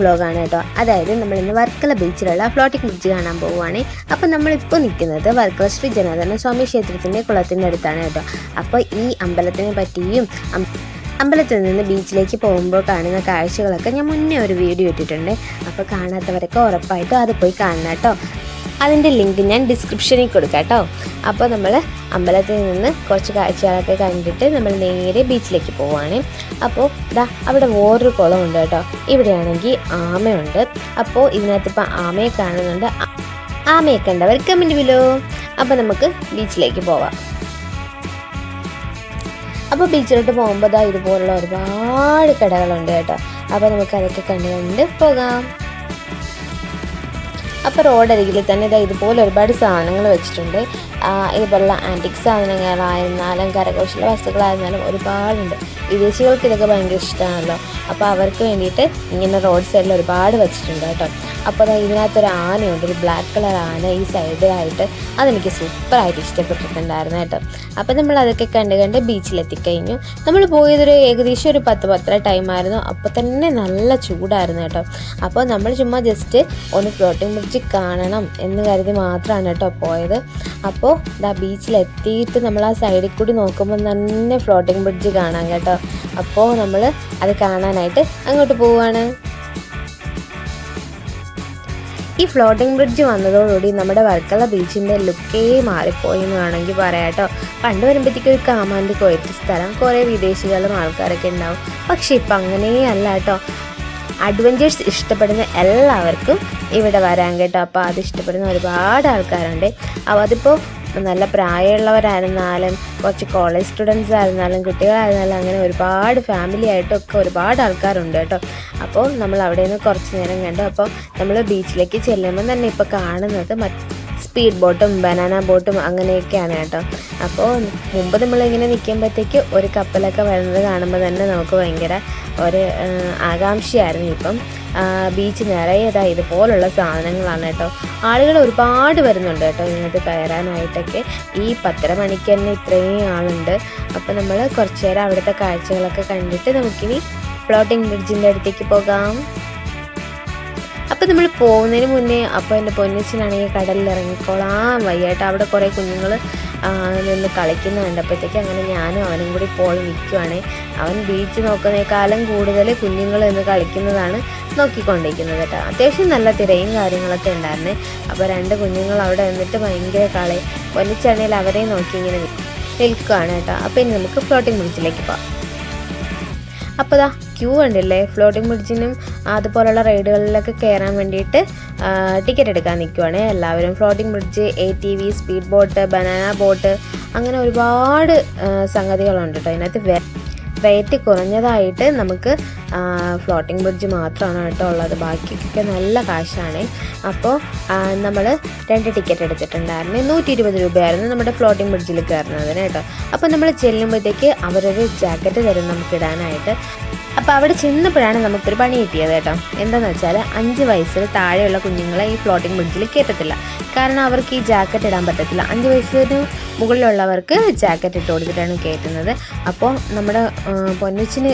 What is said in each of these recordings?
വ്ളോഗാണ് കേട്ടോ. അതായത് നമ്മൾ ഇന്ന് വർക്കല ബീച്ചിലുള്ള ഫ്ലോട്ടിംഗ് ബ്രിഡ്ജ് കാണാൻ പോവുകയാണ്. അപ്പോൾ നമ്മളിപ്പോൾ നിൽക്കുന്നത് വർക്കല ശ്രീ ജനാർദ്ദന സ്വാമി ക്ഷേത്രത്തിന്റെ കുളത്തിന്റെ അടുത്താണ് കേട്ടോ. അപ്പോൾ ഈ അമ്പലത്തിനെ പറ്റിയും അമ്പലത്തിൽ നിന്ന് ബീച്ചിലേക്ക് പോകുമ്പോൾ കാണുന്ന കാഴ്ചകളൊക്കെ ഞാൻ മുന്നേ ഒരു വീഡിയോ ഇട്ടിട്ടുണ്ട്. അപ്പോൾ കാണാത്തവരൊക്കെ ഉറപ്പായിട്ടും അത് പോയി കാണണം കേട്ടോ. അതിന്റെ ലിങ്ക് ഞാൻ ഡിസ്ക്രിപ്ഷനിൽ കൊടുക്കാം കേട്ടോ. അപ്പോൾ നമ്മൾ അമ്പലത്തിൽ നിന്ന് കുറച്ച് കാഴ്ചകളൊക്കെ കണ്ടിട്ട് നമ്മൾ നേരെ ബീച്ചിലേക്ക് പോവുകയാണ് അപ്പോൾ ഇതാ അവിടെ വേറൊരു കുളമുണ്ട് കേട്ടോ. ഇവിടെയാണെങ്കിൽ ആമയുണ്ട്. അപ്പോൾ ഇതിനകത്തിപ്പോൾ ആമയെ കാണുന്നുണ്ട്. ആമയെ കണ്ടവർ കമന്റ് വിലോ അപ്പോൾ നമുക്ക് ബീച്ചിലേക്ക് പോവാം. അപ്പോൾ ബീച്ചിലോട്ട് പോകുമ്പോൾ ദാ ഇതുപോലുള്ള ഒരുപാട് കടകളുണ്ട് കേട്ടോ. അപ്പോൾ നമുക്ക് അതൊക്കെ കണ്ട് കണ്ട് പോകാം. അപ്പോൾ റോഡരികിൽ തന്നെ ഇതാ ഇതുപോലെ ഒരുപാട് സാധനങ്ങൾ വെച്ചിട്ടുണ്ട്. ഇതുപോലുള്ള ആന്റിക് സാധനങ്ങളായിരുന്നാലും കരകൗശല വസ്തുക്കളായിരുന്നാലും ഒരുപാടുണ്ട്. വിദേശികൾക്ക് ഇതൊക്കെ ഭയങ്കര ഇഷ്ടമാണല്ലോ അപ്പോൾ അവർക്ക് വേണ്ടിയിട്ട് ഇങ്ങനെ റോഡ് സൈഡിൽ ഒരുപാട് വെച്ചിട്ടുണ്ട് കേട്ടോ. അപ്പോൾ അത് ഇതിനകത്തൊരു ആനയുണ്ട് ഒരു ബ്ലാക്ക് കളർ ആന ഈ സൈഡിലായിട്ട് അതെനിക്ക് സൂപ്പറായിട്ട് ഇഷ്ടപ്പെട്ടിട്ടുണ്ടായിരുന്നു കേട്ടോ. അപ്പോൾ നമ്മൾ അതൊക്കെ കണ്ട് കണ്ട് ബീച്ചിലെത്തിക്കഴിഞ്ഞു നമ്മൾ പോയതൊരു ഏകദേശം ഒരു പത്ത് പത്തര ടൈമായിരുന്നു അപ്പോൾ തന്നെ നല്ല ചൂടായിരുന്നു കേട്ടോ. അപ്പോൾ നമ്മൾ ചുമ്മാ ജസ്റ്റ് ഒന്ന് ഫ്ലോട്ടിംഗ് ബ്രിഡ്ജ് കാണണം എന്ന് കരുതി മാത്രമാണ് കേട്ടോ പോയത്. അപ്പോൾ ഇതാ ബീച്ചിലെത്തിയിട്ട് നമ്മൾ ആ സൈഡിൽ കൂടി നോക്കുമ്പോൾ തന്നെ ഫ്ലോട്ടിംഗ് ബ്രിഡ്ജ് കാണാം കേട്ടോ. അപ്പോൾ നമ്മൾ അത് കാണാനായിട്ട് അങ്ങോട്ട് പോവുകയാണ് ഈ ഫ്ലോട്ടിംഗ് ബ്രിഡ്ജ് വന്നതോടുകൂടി നമ്മുടെ വർക്കല ബീച്ചിന്റെ ലുക്കേ മാറിപ്പോയി എന്ന് വേണമെങ്കിൽ പറയാം കേട്ടോ. പണ്ട് വരുമ്പോഴത്തേക്കും ഒരു കാമാന്റെ കൊയറ്റ് സ്ഥലം കുറേ വിദേശികളും ആൾക്കാരൊക്കെ ഉണ്ടാവും. പക്ഷെ ഇപ്പം അങ്ങനെയല്ല കേട്ടോ. അഡ്വഞ്ചേഴ്സ് ഇഷ്ടപ്പെടുന്ന എല്ലാവർക്കും ഇവിടെ വരാൻ കേട്ടോ. അപ്പോൾ അത് ഇഷ്ടപ്പെടുന്ന ഒരുപാട് ആൾക്കാരുണ്ട്. അപ്പോൾ അതിപ്പോൾ നല്ല പ്രായമുള്ളവരായിരുന്നാലും കുറച്ച് കോളേജ് സ്റ്റുഡൻസ് ആയിരുന്നാലും കുട്ടികളായിരുന്നാലും അങ്ങനെ ഒരുപാട് ഫാമിലി ആയിട്ടൊക്കെ ഒരുപാട് ആൾക്കാരുണ്ട് കേട്ടോ. അപ്പോൾ നമ്മൾ അവിടെ നിന്ന് കുറച്ച് നേരം കണ്ടു. അപ്പോൾ നമ്മൾ ബീച്ചിലേക്ക് ചെല്ലുമ്പോൾ തന്നെ ഇപ്പോൾ കാണുന്നത് മറ്റ് സ്പീഡ് ബോട്ടും ബനാന ബോട്ടും അങ്ങനെയൊക്കെയാണ് കേട്ടോ. അപ്പോൾ മുമ്പ് നമ്മളിങ്ങനെ നിൽക്കുമ്പോഴത്തേക്ക് ഒരു കപ്പലൊക്കെ വരുന്നത് കാണുമ്പോൾ തന്നെ നമുക്ക് ഭയങ്കര ഒരു ആകാംക്ഷയായിരുന്നു ഇപ്പം. ബീച്ച് നിറയെ ഇതുപോലുള്ള സാധനങ്ങളാണ് കേട്ടോ. ആളുകൾ ഒരുപാട് വരുന്നുണ്ട് കേട്ടോ ഇങ്ങോട്ട് കയറാനായിട്ടൊക്കെ. ഈ പത്തര മണിക്ക് തന്നെ ഇത്രയും ആളുണ്ട്. അപ്പോൾ നമ്മൾ കുറച്ച് നേരം അവിടുത്തെ കാഴ്ചകളൊക്കെ കണ്ടിട്ട് നമുക്കിനി ഫ്ലോട്ടിംഗ് ബ്രിഡ്ജിന്റെ അടുത്തേക്ക് പോകാം. അപ്പോൾ നമ്മൾ പോകുന്നതിന് മുന്നേ അപ്പോൾ എന്റെ പൊന്നച്ചനാണെങ്കിൽ കടലിൽ ഇറങ്ങിക്കോളാം. വയ്യായിട്ട് അവിടെ കുറേ കുഞ്ഞുങ്ങൾ നിന്ന് കളിക്കുന്ന കണ്ടപ്പോഴത്തേക്ക് അങ്ങനെ ഞാനും അവനും കൂടി പോയി നിൽക്കുവാണ് അവൻ ബീച്ച് നോക്കുന്നേക്കാളും കൂടുതൽ കുഞ്ഞുങ്ങൾ നിന്ന് കളിക്കുന്നതാണ് നോക്കിക്കൊണ്ടിരിക്കുന്നത് കേട്ടോ. അത്യാവശ്യം നല്ല തിരയും കാര്യങ്ങളൊക്കെ ഉണ്ടായിരുന്നേ. അപ്പോൾ രണ്ട് കുഞ്ഞുങ്ങൾ അവിടെ നിന്നിട്ട് ഭയങ്കര കളി. പൊന്നിച്ചാണെങ്കിൽ അവരെ നോക്കി ഇങ്ങനെ നിൽക്കുകയാണ് കേട്ടോ. അപ്പോൾ ഇനി നമുക്ക് ഫ്ലോട്ടിംഗ് ബ്രിഡ്ജിലേക്ക് പോകാം അപ്പോൾ ക്യൂ ഉണ്ടല്ലേ? ഫ്ലോട്ടിംഗ് ബ്രിഡ്ജിനും അതുപോലുള്ള റൈഡുകളിലൊക്കെ കയറാൻ വേണ്ടിയിട്ട് ടിക്കറ്റ് എടുക്കാൻ നിൽക്കുവാണ് എല്ലാവരും floating bridge A T V speed boat banana boat അങ്ങനെ ഒരുപാട് സംഗതികളുണ്ട് കേട്ടോ അതിനകത്ത് റേറ്റ് കുറഞ്ഞതായിട്ട് നമുക്ക് ഫ്ലോട്ടിംഗ് ബ്രിഡ്ജ് മാത്രമാണ് കേട്ടോ ഉള്ളത്. ബാക്കിയൊക്കെ നല്ല കാശാണ്. അപ്പോൾ നമ്മൾ രണ്ട് ടിക്കറ്റ് എടുത്തിട്ടുണ്ടായിരുന്നു. നൂറ്റി ഇരുപത് രൂപയായിരുന്നു നമ്മുടെ ഫ്ലോട്ടിംഗ് ബ്രിഡ്ജിൽ കയറുന്നതിന് കേട്ടോ അപ്പോൾ നമ്മൾ ചെല്ലുമ്പോഴത്തേക്ക് അവരൊരു ജാക്കറ്റ് തരും നമുക്ക് ഇടാനായിട്ട്. അപ്പോൾ അവിടെ ചെന്നപ്പോഴാണ് നമുക്കൊരു പണി കിട്ടിയത് കേട്ടോ. എന്താണെന്ന് വെച്ചാൽ അഞ്ച് വയസ്സിൽ താഴെയുള്ള കുഞ്ഞുങ്ങളെ ഈ ഫ്ലോട്ടിംഗ് ബ്രിഡ്ജിൽ കയറ്റത്തില്ല കാരണം അവർക്ക് ഈ ജാക്കറ്റ് ഇടാൻ പറ്റത്തില്ല. അഞ്ച് വയസ്സിന് മുകളിലുള്ളവർക്ക് ജാക്കറ്റ് ഇട്ട് കൊടുത്തിട്ടാണ് കയറ്റുന്നത് അപ്പോൾ നമ്മുടെ പൊന്നുച്ചിന്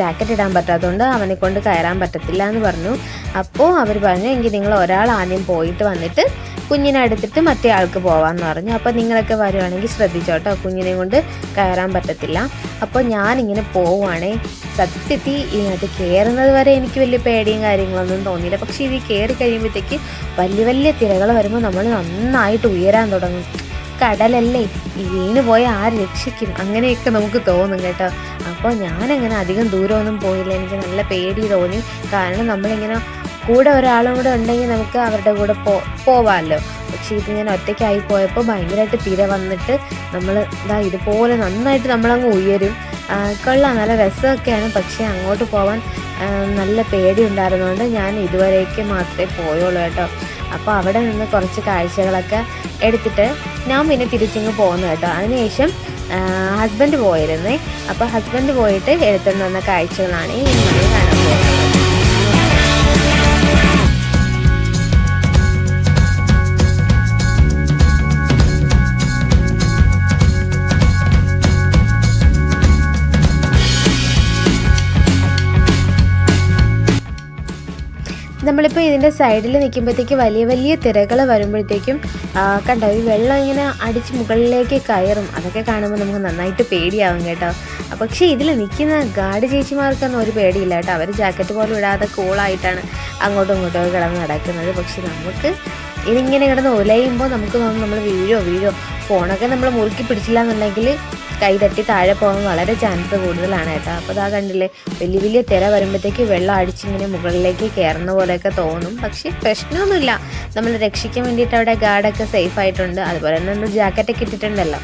ജാക്കറ്റ് ഇടാൻ പറ്റാത്തതുകൊണ്ട് അവനെ കൊണ്ട് കയറാൻ പറ്റത്തില്ല എന്ന് പറഞ്ഞു. അപ്പോൾ അവർ പറഞ്ഞു എങ്കിൽ നിങ്ങൾ ഒരാൾ ആദ്യം പോയിട്ട് വന്നിട്ട് കുഞ്ഞിനെ എടുത്തിട്ട് മറ്റേ ആൾക്ക് പോവാമെന്ന് പറഞ്ഞു. അപ്പോൾ നിങ്ങളൊക്കെ വരുവാണെങ്കിൽ ശ്രദ്ധിച്ചോട്ടോ കുഞ്ഞിനെ കൊണ്ട് കയറാൻ പറ്റത്തില്ല. അപ്പോൾ ഞാനിങ്ങനെ പോവുകയാണേ സത്യത്തിൽ ഇതിനകത്ത് കയറുന്നത് വരെ എനിക്ക് വലിയ പേടിയും കാര്യങ്ങളൊന്നും തോന്നിയില്ല. പക്ഷേ ഇത് കയറി കഴിയുമ്പോഴത്തേക്ക് വലിയ വലിയ തിരകൾ വരുമ്പോൾ നമ്മൾ നന്നായിട്ട് ഉയരാൻ തുടങ്ങും. കടലല്ലേ? വീണ് പോയ ആര് രക്ഷിക്കും അങ്ങനെയൊക്കെ നമുക്ക് തോന്നും കേട്ടോ. അപ്പോൾ ഞാനങ്ങനെ അധികം ദൂരമൊന്നും പോയില്ല. എനിക്ക് നല്ല പേടി തോന്നി. കാരണം നമ്മളിങ്ങനെ കൂടെ ഒരാളും കൂടെ ഉണ്ടെങ്കിൽ നമുക്ക് അവരുടെ കൂടെ പോ പോവാമല്ലോ പക്ഷേ ഇത് ഞാൻ ഒറ്റയ്ക്കായി പോയപ്പോൾ ഭയങ്കരമായിട്ട് തിര വന്നിട്ട് നമ്മൾ ഇതാ ഇതുപോലെ നന്നായിട്ട് നമ്മളങ്ങ് ഉയരും. കൊള്ളാം നല്ല രസമൊക്കെയാണ്. പക്ഷേ അങ്ങോട്ട് പോകാൻ നല്ല പേടി ഉണ്ടായിരുന്നതുകൊണ്ട് ഞാൻ ഇതുവരേക്ക് മാത്രമേ പോയുള്ളൂ കേട്ടോ. അപ്പോൾ അവിടെ നിന്ന് കുറച്ച് കാഴ്ചകളൊക്കെ എടുത്തിട്ട് ഞാൻ പിന്നെ തിരിച്ചിങ്ങ് പോകുന്നു കേട്ടോ. അതിനുശേഷം ഹസ്ബൻഡ് പോയിരുന്നേ. അപ്പോൾ ഹസ്ബൻഡ് പോയിട്ട് എടുത്തുകൊണ്ട് വന്ന കാഴ്ചകളാണ് ഈ നമ്മൾ നമ്മളിപ്പോൾ ഇതിന്റെ സൈഡിൽ നിൽക്കുമ്പോഴത്തേക്ക് വലിയ വലിയ തിരകൾ വരുമ്പോഴത്തേക്കും കണ്ടോ ഈ വെള്ളം ഇങ്ങനെ അടിച്ച് മുകളിലേക്ക് കയറും. അതൊക്കെ കാണുമ്പോൾ നമുക്ക് നന്നായിട്ട് പേടിയാവും കേട്ടോ. പക്ഷേ ഇതിൽ നിൽക്കുന്ന ഗാർഡ് ചേച്ചിമാർക്കൊന്നും ഒരു പേടിയില്ല കേട്ടോ. അവർ ജാക്കറ്റ് പോലും ഇടാതെ കൂളായിട്ടാണ് അങ്ങോട്ടും ഇങ്ങോട്ടും കിടന്ന് നടക്കുന്നത്. പക്ഷെ നമുക്ക് ഇതിങ്ങനെ കിടന്ന് ഒലയുമ്പോൾ നമുക്ക് നമ്മൾ വീഴോ വീഴോ. ഫോണൊക്കെ നമ്മൾ മുറുക്കി പിടിച്ചില്ല എന്നുണ്ടെങ്കിൽ കൈ തട്ടി താഴെ പോകാൻ വളരെ ചാൻസ് കൂടുതലാണ് കേട്ടോ. അപ്പോൾ അതാ കണ്ടില്ലേ വലിയ വലിയ തിര വരുമ്പോഴത്തേക്ക് വെള്ളം അടിച്ചിങ്ങനെ മുകളിലേക്ക് കയറുന്ന പോലെയൊക്കെ തോന്നും. പക്ഷേ പ്രശ്നമൊന്നുമില്ല. നമ്മൾ രക്ഷിക്കാൻ വേണ്ടിയിട്ട് അവിടെ ഗാർഡൊക്കെ സേഫ് ആയിട്ടുണ്ട്. അതുപോലെ തന്നെ നമ്മൾ ജാക്കറ്റൊക്കെ ഇട്ടിട്ടുണ്ടല്ലോ.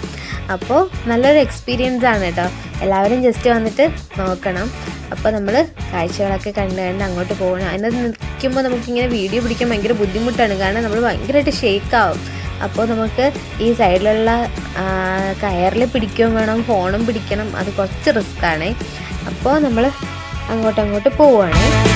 അപ്പോൾ നല്ലൊരു എക്സ്പീരിയൻസ് ആണ് കേട്ടോ എല്ലാവരും ജസ്റ്റ് വന്നിട്ട് നോക്കണം. അപ്പോൾ നമ്മൾ കാഴ്ചകളൊക്കെ കണ്ട് കണ്ട് അങ്ങോട്ട് പോകണം. അതിനകത്ത് നിൽക്കുമ്പോൾ നമുക്കിങ്ങനെ വീഡിയോ പിടിക്കാൻ ഭയങ്കര ബുദ്ധിമുട്ടാണ്. കാരണം നമ്മൾ ഭയങ്കരമായിട്ട് ഷേക്കാവും അപ്പോൾ നമുക്ക് ഈ സൈഡിലുള്ള കയറിൽ പിടിക്കുകയും വേണം ഫോണും പിടിക്കണം. അത് കുറച്ച് റിസ്ക്കാണ് അപ്പോൾ നമ്മൾ അങ്ങോട്ടങ്ങോട്ട് അങ്ങോട്ട് പോവുകയാണ്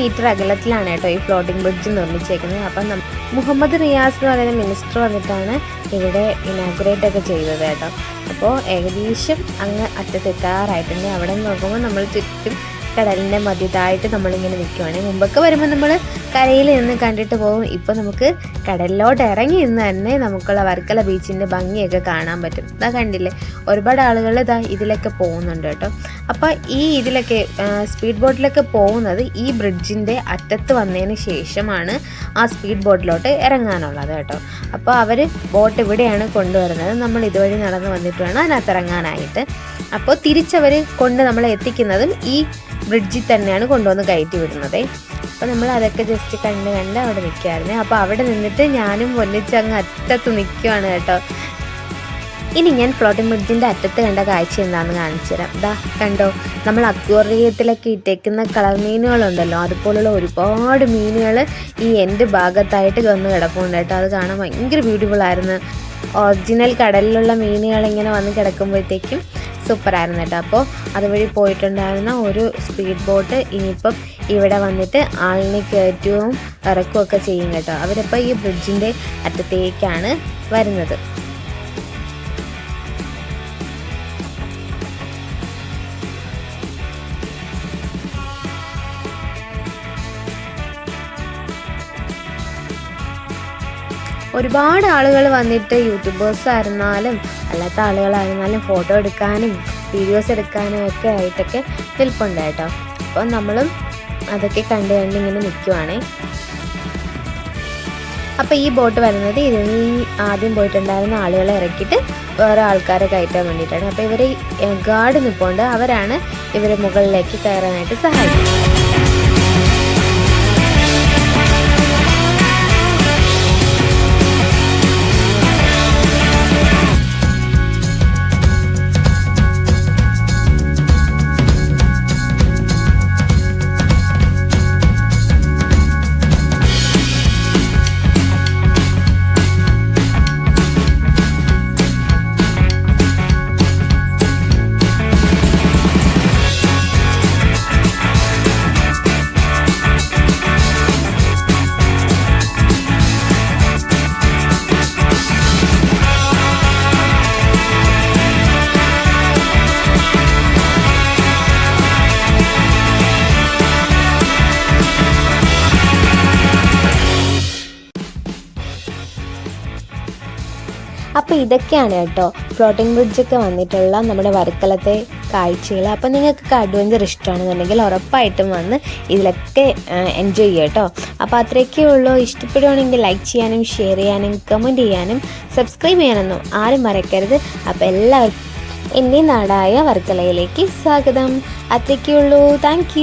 മീറ്റർ അകലത്തിലാണ് കേട്ടോ ഈ ഫ്ലോട്ടിംഗ് ബ്രിഡ്ജ് നിർമ്മിച്ചേക്കുന്നത്. അപ്പം മുഹമ്മദ് റിയാസ് എന്ന് പറയുന്ന മിനിസ്റ്റർ വന്നിട്ടാണ് ഇവിടെ ഇനാഗുറേറ്റ് ഒക്കെ ചെയ്തത് കേട്ടോ. അപ്പോൾ ഏകദേശം അങ്ങ് അറ്റത്തെത്താറായിട്ടുണ്ട്. അവിടെ നോക്കുമ്പോൾ നമ്മൾ ചുറ്റും കടലിന്റെ മധ്യത്തായിട്ട് നമ്മളിങ്ങനെ നിൽക്കുവാണ് മുമ്പൊക്കെ വരുമ്പോൾ നമ്മൾ കരയിൽ നിന്ന് കണ്ടിട്ട് പോകും. ഇപ്പോൾ നമുക്ക് കടലിലോട്ട് ഇറങ്ങി നിന്ന് തന്നെ നമുക്കുള്ള വർക്കല ബീച്ചിന്റെ ഭംഗിയൊക്കെ കാണാൻ പറ്റും. ഇതാ കണ്ടില്ലേ? ഒരുപാട് ആളുകൾ ഇതാ ഇതിലൊക്കെ പോകുന്നുണ്ട് കേട്ടോ. അപ്പോൾ ഈ ഇതിലൊക്കെ സ്പീഡ് ബോട്ടിലൊക്കെ പോകുന്നത് ഈ ബ്രിഡ്ജിന്റെ അറ്റത്ത് വന്നതിന് ശേഷമാണ് ആ സ്പീഡ് ബോട്ടിലോട്ട് ഇറങ്ങാനുള്ളത് കേട്ടോ. അപ്പോൾ അവർ ബോട്ട് ഇവിടെയാണ് കൊണ്ടുവരുന്നത്. നമ്മൾ ഇതുവഴി നടന്ന് വന്നിട്ട് വേണം അതിനകത്ത് ഇറങ്ങാനായിട്ട്. അപ്പോൾ തിരിച്ചവർ കൊണ്ട് നമ്മളെ എത്തിക്കുന്നതും ഈ ബ്രിഡ്ജിൽ തന്നെയാണ് കൊണ്ടുവന്ന് കയറ്റി വിടുന്നത്. അപ്പോൾ നമ്മൾ അതൊക്കെ ജസ്റ്റ് കണ്ട് കണ്ട് അവിടെ നിൽക്കുകയായിരുന്നു അപ്പോൾ അവിടെ നിന്നിട്ട് ഞാനും ഒന്നിച്ച് അങ്ങ് അറ്റത്ത് നിൽക്കുവാണ് കേട്ടോ. ഇനി ഞാൻ ഫ്ലോട്ടിംഗ് ബ്രിഡ്ജിന്റെ അറ്റത്ത് കണ്ട കാഴ്ച എന്താണെന്ന് കാണിച്ചു തരാം. ദാ കണ്ടോ നമ്മൾ അക്വറിയത്തിലൊക്കെ ഇട്ടേക്കുന്ന കളർ മീനുകളുണ്ടല്ലോ. അതുപോലുള്ള ഒരുപാട് മീനുകൾ ഈ എന്റെ ഭാഗത്തായിട്ട് വന്ന് കിടപ്പുണ്ട് കേട്ടോ. അത് കാണാൻ ഭയങ്കര ബ്യൂട്ടിഫുൾ ആയിരുന്നു. ഒറിജിനൽ കടലിലുള്ള മീനുകൾ ഇങ്ങനെ വന്ന് കിടക്കുമ്പോഴത്തേക്കും സൂപ്പറായിരുന്നു കേട്ടോ. അപ്പോൾ അതുവഴി പോയിട്ടുണ്ടായിരുന്ന ഒരു സ്പീഡ് ബോട്ട് ഇനിയിപ്പം ഇവിടെ വന്നിട്ട് ആളിനെ കയറ്റവും ഇറക്കുകയൊക്കെ ചെയ്യും കേട്ടോ. അവരിപ്പോൾ ഈ ബ്രിഡ്ജിന്റെ അറ്റത്തേക്കാണ് വരുന്നത്. ഒരുപാട് ആളുകൾ വന്നിട്ട് യൂട്യൂബേഴ്സ് ആയിരുന്നാലും അല്ലാത്ത ആളുകളായിരുന്നാലും ഫോട്ടോ എടുക്കാനും വീഡിയോസ് എടുക്കാനും ഒക്കെ ആയിട്ടൊക്കെ നിൽപ്പുണ്ട് കേട്ടോ. അപ്പോൾ നമ്മളും അതൊക്കെ കണ്ട് കണ്ട് ഇങ്ങനെ നിൽക്കുവാണേ അപ്പോൾ ഈ ബോട്ട് വരുന്നത് ഇതിൽ ആദ്യം പോയിട്ടുണ്ടായിരുന്ന ആളുകളെ ഇറക്കിയിട്ട് വേറെ ആൾക്കാരെ കയറ്റാൻ വേണ്ടിയിട്ടാണ്. അപ്പോൾ ഇവർ ഗാർഡ് നിൽപ്പുണ്ട് അവരാണ് ഇവരെ മുകളിലേക്ക് കയറാനായിട്ട് സഹായിക്കുന്നത്. അപ്പോൾ ഇതൊക്കെയാണ് കേട്ടോ. ഫ്ലോട്ടിംഗ് ബ്രിഡ്ജൊക്കെ വന്നിട്ടുള്ള നമ്മുടെ വർക്കലത്തെ കാഴ്ചകൾ അപ്പോൾ നിങ്ങൾക്ക് അഡ്വഞ്ചർ ഇഷ്ടമാണെന്നുണ്ടെങ്കിൽ ഉറപ്പായിട്ടും വന്ന് ഇതിലൊക്കെ എൻജോയ് ചെയ്യുക കേട്ടോ. അപ്പോൾ അത്രയൊക്കെ ഉള്ളൂ. ഇഷ്ടപ്പെടുവാണെങ്കിൽ ലൈക്ക് ചെയ്യാനും ഷെയർ ചെയ്യാനും കമന്റ് ചെയ്യാനും സബ്സ്ക്രൈബ് ചെയ്യാനൊന്നും ആരും മറക്കരുത്. അപ്പോൾ എല്ലാവർക്കും എന്റെ നാടായ വർക്കലയിലേക്ക് സ്വാഗതം. അത്രയ്ക്കുള്ളൂ താങ്ക്